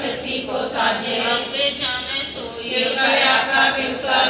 सृष्टि को साजे हम पे जाने सोई कर आका किमसा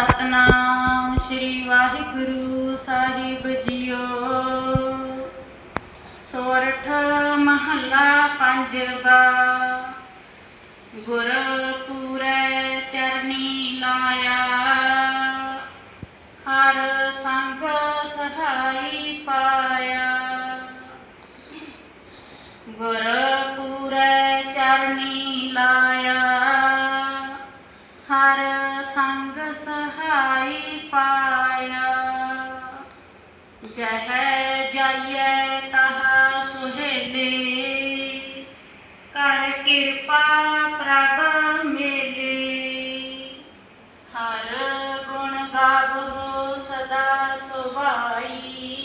ਸਤਨਾਮ ਸ੍ਰੀ ਵਾਹਿਗੁਰੂ ਸਾਹਿਬ ਜੀਓ। ਸੋਰਠ ਮਹੱਲਾ ਪੰਜਵਾ ਗੁਰ ਪੂਰੈ ਚਰਨੀ ਲਾਇਆ। ਹਰ ਸੰਗ ਸਹਾਈ ਪਾਇਆ। ਗੁਰ ਪੂਰੈ ਚਰਨੀ ਲਾਇਆ। ਸਹਾਈ ਪਾਇਆ। ਜਹ ਜਾਈਏ ਤਹਾ ਸੁਹੇਲੇ, ਕਰ ਕਿਰਪਾ ਪ੍ਰਭ ਮੇਲੇ। ਹਰ ਗੁਣ ਗਾਵੋ ਸਦਾ ਸੁਭਾਈ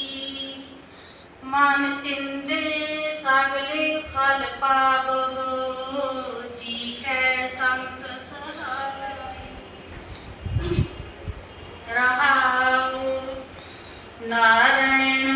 ਮਨ ਚਿੰਦੇ ਸਗਲੇ ਫਲ ਪਾਵੋ। ਜੀ ਕੈ ਸੰਗ रहा नारायण